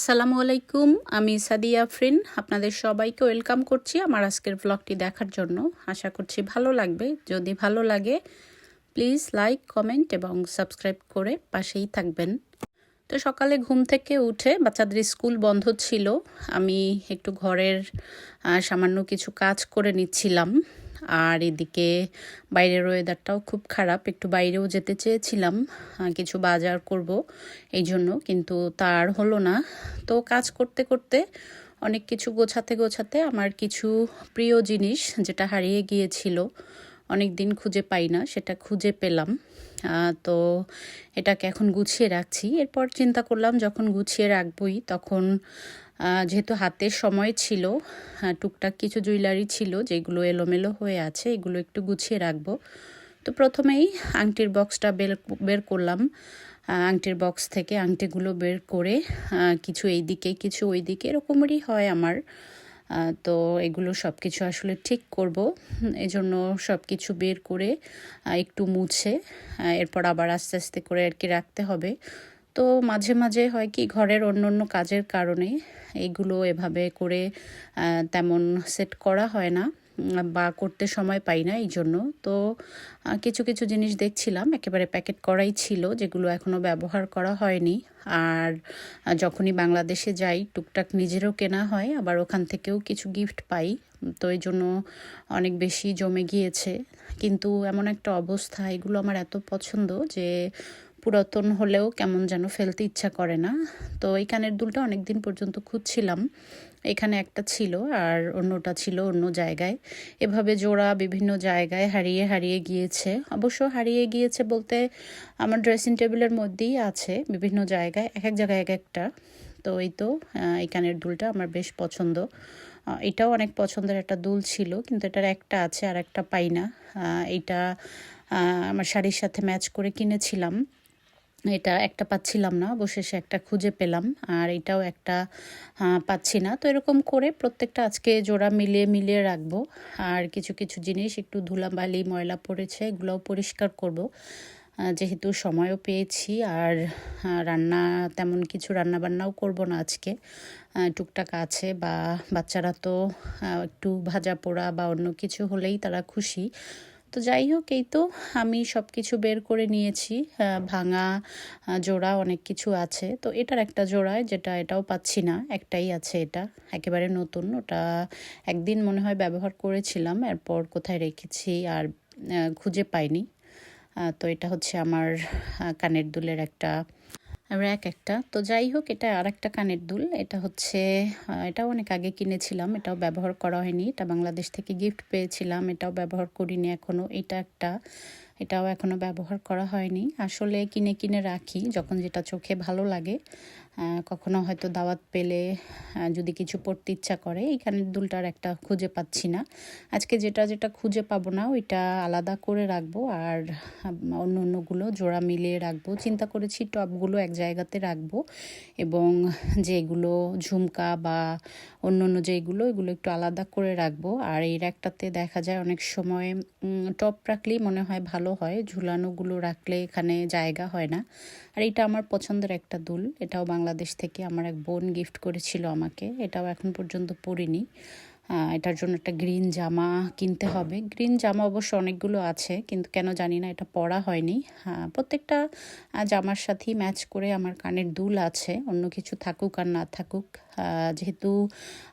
আসসালামু আলাইকুম, আমি সাদিয়া আফরিন। আপনাদের সবাইকে ওয়েলকাম করছি আমার আজকের ব্লগটি দেখার জন্য। আশা করছি ভালো লাগবে। যদি ভালো লাগে প্লিজ লাইক কমেন্ট এবং সাবস্ক্রাইব করে পাশেই থাকবেন। তো সকালে ঘুম থেকে উঠে বাচ্চাদের স্কুল বন্ধ ছিল। আমি একটু ঘরের সামান্য কিছু কাজ করে নিচ্ছিলাম। আর এদিকে বাইরের ওয়েদারটাও খুব খারাপ। একটু বাইরেও যেতে চেয়েছিলাম কিছু বাজার করব এই জন্য, কিন্তু তার হলো না। তো কাজ করতে করতে অনেক কিছু গোছাতে গোছাতে আমার কিছু প্রিয় জিনিস যেটা হারিয়ে গিয়েছিল অনেক দিন খুঁজে পাই না, সেটা খুঁজে পেলাম। তো এটাকে এখন গুছিয়ে রাখছি। এরপর চিন্তা করলাম, যখন গুছিয়ে রাখবই, তখন যেহেতু হাতের সময় ছিল টুকটাক কিছু জুয়েলারি ছিল যেগুলো এলোমেলো হয়ে আছে, এগুলো একটু গুছিয়ে রাখব। তো প্রথমেই আংটির বক্সটা বের বের করলাম। আংটির বক্স থেকে আংটিগুলো বের করে কিছু এই দিকে কিছু ওই দিকে এরকমেরই হয় আমার। তো এগুলো সব কিছু আসলে ঠিক করব। এজন্য সব কিছু বের করে একটু মুছে এরপর আবার আস্তে আস্তে করে আর কি রাখতে হবে। তো মাঝে মাঝে হয় কি ঘরের অন্য অন্য কাজের কারণে এইগুলো এভাবে করে তেমন সেট করা হয় না, বা করতে সময় পাই না এই জন্য তো কিছু কিছু জিনিস দেখছিলাম, একেবারে প্যাকেট করাই ছিল, যেগুলো এখনও ব্যবহার করা হয়নি। আর যখনই বাংলাদেশে যাই, টুকটাক নিজেরও কেনা হয়, আবার ওখান থেকেও কিছু গিফট পাই। তো এই জন্য অনেক বেশি জমে গিয়েছে। কিন্তু এমন একটা অবস্থা, এগুলো আমার এত পছন্দ যে পুরাতন হলেও কেমন যেন ফেলতে ইচ্ছা করে না। তো এই কানের দুলটা অনেক দিন পর্যন্ত খুঁজছিলাম। এখানে একটা ছিল আর অন্যটা ছিল অন্য জায়গায়। এভাবে জোড়া বিভিন্ন জায়গায় হারিয়ে হারিয়ে গিয়েছে। অবশ্য হারিয়ে গিয়েছে বলতে আমার ড্রেসিং টেবিলের মধ্যেই আছে বিভিন্ন জায়গায়, এক এক জায়গায় এক একটা। তো এই তো এই কানের দুলটা আমার বেশ পছন্দ। এটাও অনেক পছন্দের একটা দুল ছিল, কিন্তু এটার একটা আছে আর একটা পাই না। এটা আমার শাড়ির সাথে ম্যাচ করে কিনেছিলাম। এটা একটা পাচ্ছিলাম না অবশেষে একটা খুঁজে পেলাম, আর এটাও একটা পাচ্ছি না। তো এরকম করে প্রত্যেকটা আজকে জোড়া মিলিয়ে মিলিয়ে রাখব, আর কিছু কিছু জিনিস একটু ধুলাবালি, ময়লা পড়েছে, এগুলোও পরিষ্কার করব। যেহেতু সময়ও পেয়েছি, আর রান্না, তেমন কিছু রান্না বান্নাও করব না আজকে। টুকটাক আছে, বা বাচ্চারা তো একটু ভাজা পোড়া বা অন্য কিছু হলেই তারা খুশি। তো যাই হোক, এই তো আমি সব কিছু বের করে নিয়েছি। ভাঙা জোড়া অনেক কিছু আছে। তো এটার একটা জোড়ায় যেটা এটাও পাচ্ছি না, একটাই আছে এটা। একেবারে নতুন, ওটা একদিন মনে হয় ব্যবহার করেছিলাম, এরপর কোথায় রেখেছি আর খুঁজে পাইনি। তো এটা হচ্ছে আমার কানের দুলের একটা র্যাক একটা। তো যাই হোক, এটা আর একটা কানের দুল। এটা হচ্ছে এটাও অনেক আগে কিনেছিলাম, এটাও ব্যবহার করা হয়নি। এটা বাংলাদেশ থেকে গিফট পেয়েছিলাম, এটাও ব্যবহার করিনি এখনও এটা একটা, এটাও এখনও ব্যবহার করা হয়নি। আসলে কিনে কিনে রাখি, যখন যেটা চোখে ভালো লাগে। কখনো হয়তো দাওয়াত পেলে যদি কিছু পড়তে ইচ্ছা করে এইখানের দুলটার একটা খুঁজে পাচ্ছি না। আজকে যেটা যেটা খুঁজে পাবো না, ওইটা আলাদা করে রাখব আর অন্য অন্যগুলো জোড়া মিলিয়ে রাখব। চিন্তা করেছি টপগুলো এক জায়গাতে রাখব এবং যেগুলো ঝুমকা বা অন্য অন্য যেগুলো এগুলো একটু আলাদা করে রাখব। আর এই র্যাকটাতে দেখা যায় অনেক সময় টপ রাখলেই মনে হয় ভালো হয়, ঝুলানোগুলো রাখলে এখানে জায়গা হয় না। আর এটা আমার পছন্দের একটা দুল, এটাও বাংলাদেশ থেকে আমার এক বোন গিফট করেছিল আমাকে। এটাও এখন পর্যন্ত পরিনি এটার জন্য একটা গ্রিন জামা কিনতে হবে। গ্রিন জামা অবশ্য অনেকগুলো আছে, কিন্তু কেন জানি না এটা পরা হয়নি। হ্যাঁ প্রত্যেকটা জামার সাথেই ম্যাচ করে আমার কানের দুল আছে। অন্য কিছু থাকুক আর না থাকুক যেহেতু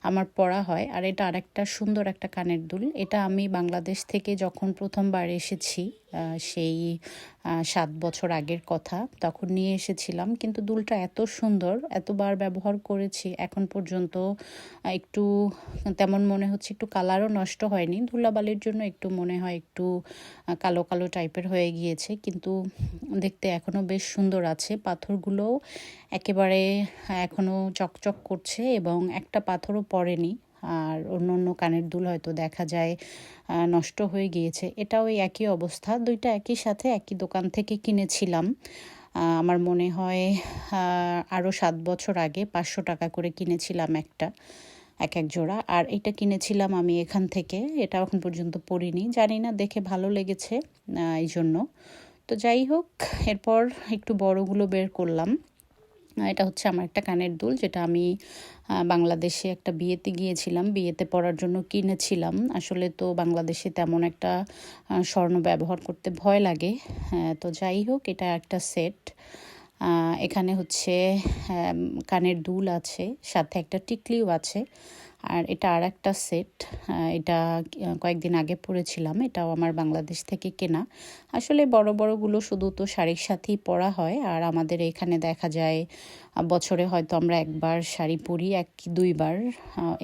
আমার পড়া হয়। আর এটা আরেকটা সুন্দর একটা কানের দুল। এটা আমি বাংলাদেশ থেকে যখন প্রথমবার এসেছি সেই সাত বছর আগের কথা তখন নিয়ে এসেছিলাম। কিন্তু দুলটা এত সুন্দর, এতবার ব্যবহার করেছি, এখন পর্যন্ত একটু তেমন মনে হচ্ছে একটু কালারও নষ্ট হয়নি। ধুলাবালির জন্য একটু মনে হয় একটু কালো কালো টাইপের হয়ে গিয়েছে। কিন্তু দেখতে এখনও বেশ সুন্দর আছে। পাথরগুলোও একেবারে এখনও চকচক করছে এবং একটা পাথরও পড়েনি। আর অন্য অন্য কানের দুল হয়তো দেখা যায় নষ্ট হয়ে গিয়েছে। এটাও এই একই অবস্থা, দুইটা একই সাথে একই দোকান থেকে কিনেছিলাম। আমার মনে হয় আরও সাত বছর আগে পাঁচশো টাকা করে কিনেছিলাম একটা, এক এক জোড়া। আর এটা কিনেছিলাম আমি এখান থেকে, এটা এখন পর্যন্ত পরিনি। জানি না, দেখে ভালো লেগেছে এই জন্য তো যাই হোক, এরপর একটু বড়গুলো বের করলাম। এটা হচ্ছে আমার একটা কানের দুল, যেটা আমি বাংলাদেশে একটা বিয়েতে গিয়েছিলাম। বিয়েতে পড়ার জন্য কিনেছিলাম। আসলে তো বাংলাদেশে তেমন একটা স্বর্ণ ব্যবহার করতে ভয় লাগে। তো যাই হোক, এটা একটা সেট। এখানে হচ্ছে কানের দুল আছে, সাথে একটা টিকলিও আছে। আর এটা আর একটা সেট এটা কয়েকদিন আগে পরেছিলাম এটাও আমার বাংলাদেশ থেকে কেনা। আসলে বড় বড়গুলো শুধু তো শাড়ির সাথেই পরা হয়, আর আমাদের এখানে দেখা যায় বছরে হয়তো আমরা একবার শাড়ি পরি, এক কি দুইবার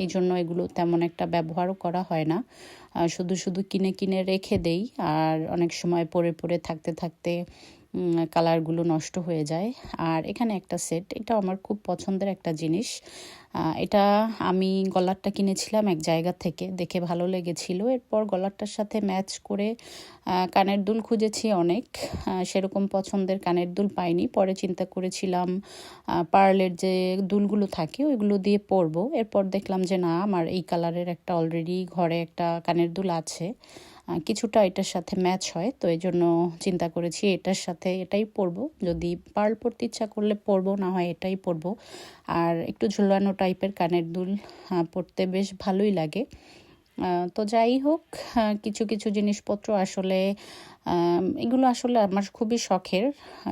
এই জন্য এগুলো তেমন একটা ব্যবহারও করা হয় না। শুধু শুধু কিনে কিনে রেখে দেই, আর অনেক সময় পরে পরে থাকতে থাকতে কালারগুলো নষ্ট হয়ে যায়। আর এখানে একটা সেট এটা আমার খুব পছন্দের একটা জিনিস। এটা আমি গলারটা কিনেছিলাম এক জায়গা থেকে, দেখে ভালো লেগেছিল। এরপর গলারটার সাথে ম্যাচ করে কানের দুল খুঁজেছি অনেক। সেরকম পছন্দের কানের দুল পাইনি। পরে চিন্তা করেছিলাম পার্লের যে দুলগুলো থাকে, ওইগুলো দিয়ে পরবো। এরপর দেখলাম যে না, আমার এই কালারের একটা অলরেডি ঘরে একটা কানের দুল আছে। কিছুটা এটার সাথে ম্যাচ হয়, তো এই জন্য চিন্তা করেছি এটার সাথে এটাই পরব। যদি পার্ল পরতে ইচ্ছা করলে পরব, না হয় এটাই পরব। আর একটু ঝুলানো টাইপের কানের দুল পরতে বেশ ভালোই লাগে। তো যাই হোক কিছু কিছু জিনিসপত্র আসলে এগুলো আসলে আমার খুবই শখের।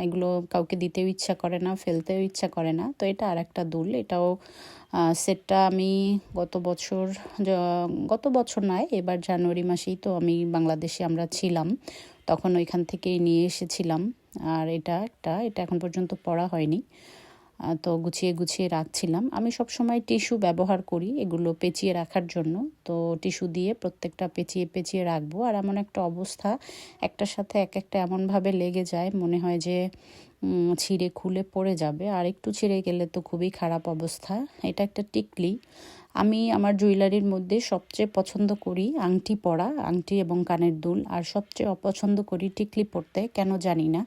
এগুলো কাউকে দিতেও ইচ্ছা করে না, ফেলতেও ইচ্ছা করে না। তো এটা আর একটা দুল। এটাও সেটটা আমি গত বছর গত বছর নয়, এবার জানুয়ারি মাসেই তো আমি বাংলাদেশে আমরা ছিলাম। তখন ওইখান থেকেই নিয়ে এসেছিলাম। আর এটা একটা, এটা এখন পর্যন্ত পড়া হয়নি। তো গুছিয়ে গুছিয়ে রাখছিলাম। আমি সব সময় টিস্যু ব্যবহার করি এগুলো পেঁচিয়ে রাখার জন্য। তো টিস্যু দিয়ে প্রত্যেকটা পেঁচিয়ে পেঁচিয়ে রাখব। আর এমন একটা অবস্থা, একটার সাথে এক একটা এমনভাবে লেগে যায়, মনে হয় যে ছিঁড়ে খুলে পড়ে যাবে। আর একটু ছিঁড়ে গেলে তো খুবই খারাপ অবস্থা। এটা একটা টিকলি। আমি আমার জুয়েলারির মধ্যে সবচেয়ে পছন্দ করি আংটি পরা, আংটি এবং কানের দুল। আর সবচেয়ে অপছন্দ করি টিকলি পরতে, কেন জানি না।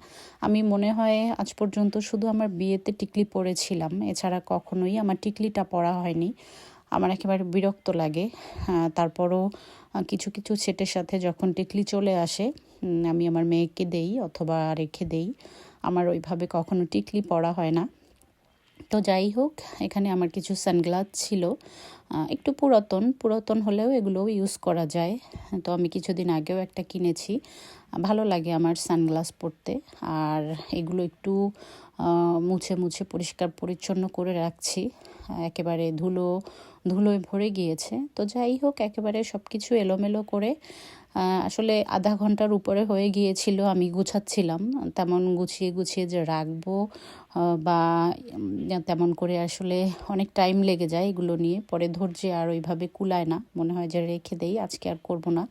আমি মনে হয় আজ পর্যন্ত শুধু আমার বিয়েতে টিকলি পরেছিলাম। এছাড়া কখনোই আমার টিকলিটা পরা হয়নি। আমার একেবারে বিরক্ত লাগে। তারপরও কিছু কিছু সেটের সাথে যখন টিকলি চলে আসে আমি আমার মেয়েকে দেই অথবা রেখে দেই, আমার ওইভাবে কখনো টিকলি পরা হয় না। তো যাই হোক, এখানে আমার কিছু সানগ্লাস ছিল। একটু পুরাতন পুরাতন হলেও এগুলো ইউজ করা যায়। তো আমি কিছুদিন আগেও একটা কিনেছি। ভালো লাগে আমার সানগ্লাস পরতে। আর এগুলো একটু মুছে মুছে পরিষ্কার পরিচ্ছন্ন করে রাখছি। একেবারে ধুলো, ধুলোয় ভরে গিয়েছে। তো যাই হোক, একেবারে সব কিছু এলোমেলো করে আসলে আধা ঘণ্টার উপরে হয়ে গিয়েছিল, আমি গুছাচ্ছিলাম। তেমন গুছিয়ে গুছিয়ে যে রাখব বা তেমন করে আসলে অনেক টাইম লেগে যায় এগুলো নিয়ে। পরে ধৈর্যে আর ওইভাবে কুলায় না। মনে হয় যে রেখে দেই, আজকে আর করব না।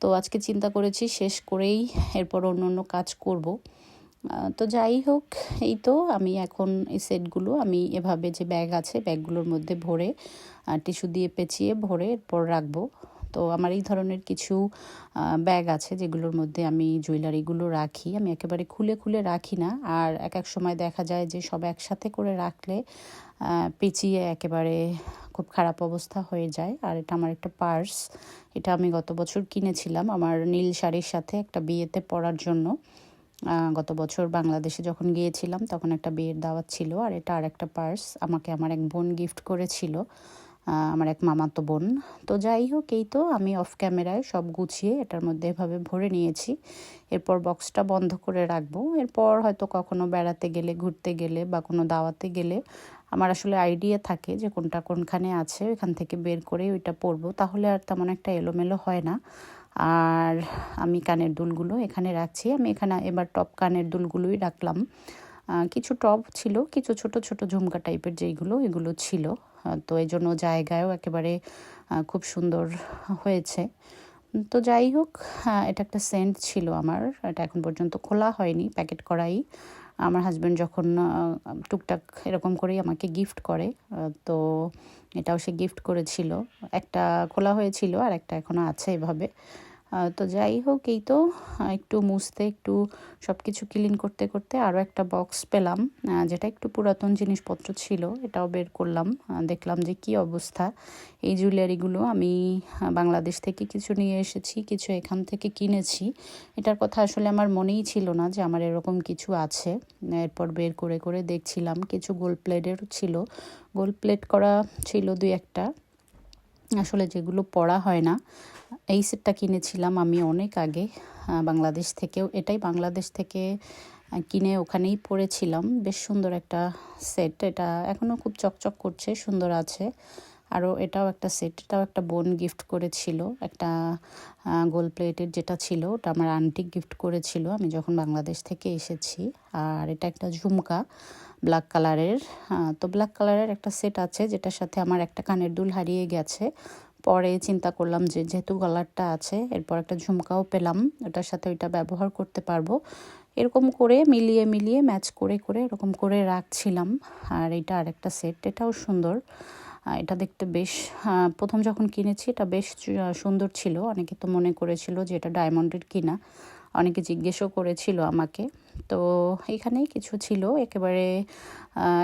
তো আজকে চিন্তা করেছি শেষ করেই এরপর অন্য অন্য কাজ করব। তো যাই হোক, এই তো আমি এখন এই সেটগুলো, আমি এভাবে যে ব্যাগ আছে, ব্যাগগুলোর মধ্যে ভরে টিস্যু দিয়ে পেঁচিয়ে ভরে এরপর রাখব। তো আমার এই ধরনের কিছু ব্যাগ আছে যেগুলোর মধ্যে আমি জুয়েলারিগুলো রাখি। আমি একেবারে খুলে খুলে রাখি না। আর এক এক সময় দেখা যায় যে সব একসাথে করে রাখলে পেঁচিয়ে একেবারে খুব খারাপ অবস্থা হয়ে যায়। আর এটা আমার একটা পার্স। এটা আমি গত বছর কিনেছিলাম আমার নীল শাড়ির সাথে একটা বিয়েতে পরার জন্য। গত বছর বাংলাদেশে যখন গিয়েছিলাম তখন একটা বিয়ের দাওয়াত ছিল। আর এটা আর একটা পার্স। আমাকে আমার এক বোন গিফট করেছিল। আমার এক মামাতো বোন। তো যাই হোক, এই তো আমি অফ ক্যামেরায় সব গুছিয়ে এটার মধ্যে এভাবে ভরে নিয়েছি। এরপর বক্সটা বন্ধ করে রাখব। এরপর হয়তো কখনো বেড়াতে গেলে, ঘুরতে গেলে বা কোনো দাওয়াতে গেলে আমার আসলে আইডিয়া থাকে যে কোনটা কোনখানে আছে, ওইখান থেকে বের করে ওইটা পরবো। তাহলে আর তেমন একটা এলোমেলো হয় না। আর আমি কানের দুলগুলো এখানে রাখছি। আমি এখানে এবার টপ কানের দুলগুলোই রাখলাম। কিছু টপ ছিল, কিছু ছোট ছোট ঝুমকা টাইপের যেইগুলো এগুলো ছিল। তো এই জন্য জায়গায়ও একেবারে খুব সুন্দর হয়েছে। তো যাই হোক এটা একটা সেন্ট ছিল আমার। এটা এখন পর্যন্ত খোলা হয়নি, প্যাকেট করাই। আমার হাজব্যান্ড যখন টুকটাক এরকম করেই আমাকে গিফট করে তো এটাও সে গিফট করেছিল। একটা খোলা হয়েছিল আর একটা এখনও আছে এভাবে। তো যাই হোক, এই তো একটু মুছতে, একটু সব কিছু ক্লিন করতে করতে আরও একটা বক্স পেলাম যেটা একটু পুরাতন জিনিসপত্র ছিল, এটাও বের করলাম দেখলাম যে কি অবস্থা। এই জুয়েলারিগুলো আমি বাংলাদেশ থেকে কিছু নিয়ে এসেছি, কিছু এখান থেকে কিনেছি। এটার কথা আসলে আমার মনেই ছিল না যে আমার এরকম কিছু আছে। এরপর বের করে করে দেখছিলাম, কিছু গোল্ড প্লেটেরও ছিল। গোল্ড প্লেট করা ছিল দুই একটা। আসলে যেগুলো পড়া হয় না এই সেটটা কিনেছিলাম আমি অনেক আগে বাংলাদেশ থেকেও। এটাই বাংলাদেশ থেকে কিনে ওখানেই পরেছিলাম বেশ সুন্দর একটা সেট। এটা এখনও খুব চকচক করছে, সুন্দর আছে। আরও এটাও একটা সেট, এটাও একটা বোন গিফট করেছিল। একটা গোল প্লেটের যেটা ছিল, ওটা আমার আন্টি গিফট করেছিল। আমি যখন বাংলাদেশ থেকে এসেছি। আর এটা একটা ঝুমকা, ব্ল্যাক কালারের। তো ব্ল্যাক কালারের একটা সেট আছে, যেটার সাথে আমার একটা কানের দুল হারিয়ে গেছে। পরে চিন্তা করলাম যে যেহেতু গলারটা আছে, এরপর একটা ঝুমকাও পেলাম, ওটার সাথে ওইটা ব্যবহার করতে পারব। এরকম করে মিলিয়ে মিলিয়ে ম্যাচ করে করে এরকম করে রাখছিলাম। আর এটা আরেকটা সেট, এটাও সুন্দর। এটা দেখতে বেশ প্রথম যখন কিনেছি এটা বেশ সুন্দর ছিল। অনেকে তো মনে করেছিল যে এটা ডায়মন্ডের কিনা। অনেকে জিজ্ঞেসও করেছিল আমাকে। তো এখানেই কিছু ছিল। একেবারে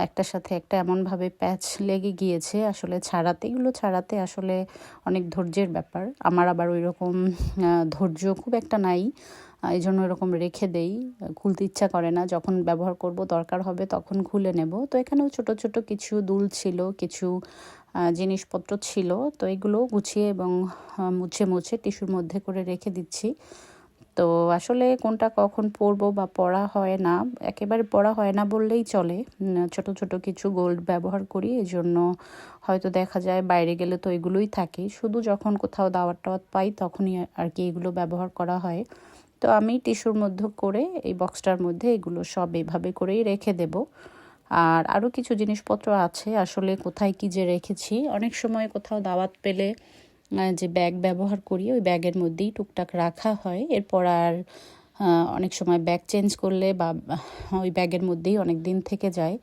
একটার সাথে একটা এমনভাবে প্যাচ লেগে গিয়েছে। আসলে ছাড়াতে, এগুলো ছাড়াতে আসলে অনেক ধৈর্যের ব্যাপার। আমার আবার ওই রকম ধৈর্য খুব একটা নাই। এই জন্য এরকম রেখে দেই। খুলতে ইচ্ছা করে না। যখন ব্যবহার করব, দরকার হবে তখন খুলে নেব। তো এখানেও ছোট ছোট কিছু দুল ছিল, কিছু জিনিসপত্র ছিল। তো এগুলো গুছিয়ে এবং মুছে মুছে টিস্যুর মধ্যে করে রেখে দিচ্ছি। তো আসলে কোনটা কখন পরবো বা পড়া হয় না, একেবারে পড়া হয় না বললেই চলে। ছোট ছোট কিছু গোল্ড ব্যবহার করি এই জন্য হয়তো দেখা যায় বাইরে গেলে তো এগুলোই থাকে। শুধু যখন কোথাও দাওয়াত টাওয়াত পাই তখনই আর কি এগুলো ব্যবহার করা হয়। তো আমি টিস্যুর মধ্যে করে, এই বক্সটার মধ্যে এগুলো সব এভাবে করেই রেখে দেব। আর আরও কিছু জিনিসপত্র আছে, আসলে কোথায় কি যে রেখেছি। অনেক সময় কোথাও দাওয়াত পেলে যে ব্যাগ ব্যবহার করি, ওই ব্যাগের মধ্যেই টুকটাক রাখা হয়। এরপর আর অনেক সময় ব্যাগ চেঞ্জ করলে বা, ওই ব্যাগের মধ্যেই অনেক দিন থেকে যায়।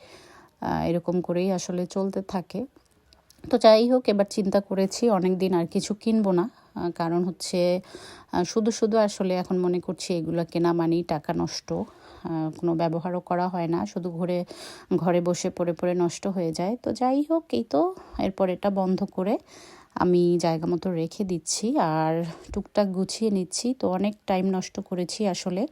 এরকম করেই আসলে চলতে থাকে। তো যাই হোক, এবার চিন্তা করেছি অনেক দিন আর কিছু কিনবো না। কারণ হচ্ছে শুধু শুধু আসলে এখন মনে করছি এগুলো কেনা মানেই টাকা নষ্ট। কোনো ব্যবহারও করা হয় না। শুধু ঘুরে, ঘরে বসে পড়ে পড়ে নষ্ট হয়ে যায়। তো যাই হোক, এই তো, এরপর এটা বন্ধ করে আমি জায়গা মতো রেখে দিচ্ছি আর টুকটাক গুছিয়ে নিচ্ছি। তো অনেক টাইম নষ্ট করেছি আসলে।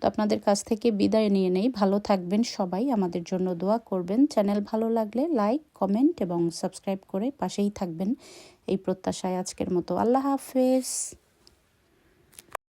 তো আপনাদের কাছ থেকে বিদায় নিয়ে নেই। ভালো থাকবেন সবাই। আমাদের জন্য দোয়া করবেন। চ্যানেল ভালো লাগলে লাইক কমেন্ট এবং সাবস্ক্রাইব করে পাশেই থাকবেন। এই প্রত্যাশায় আজকের মতো। আল্লাহ হাফেজ।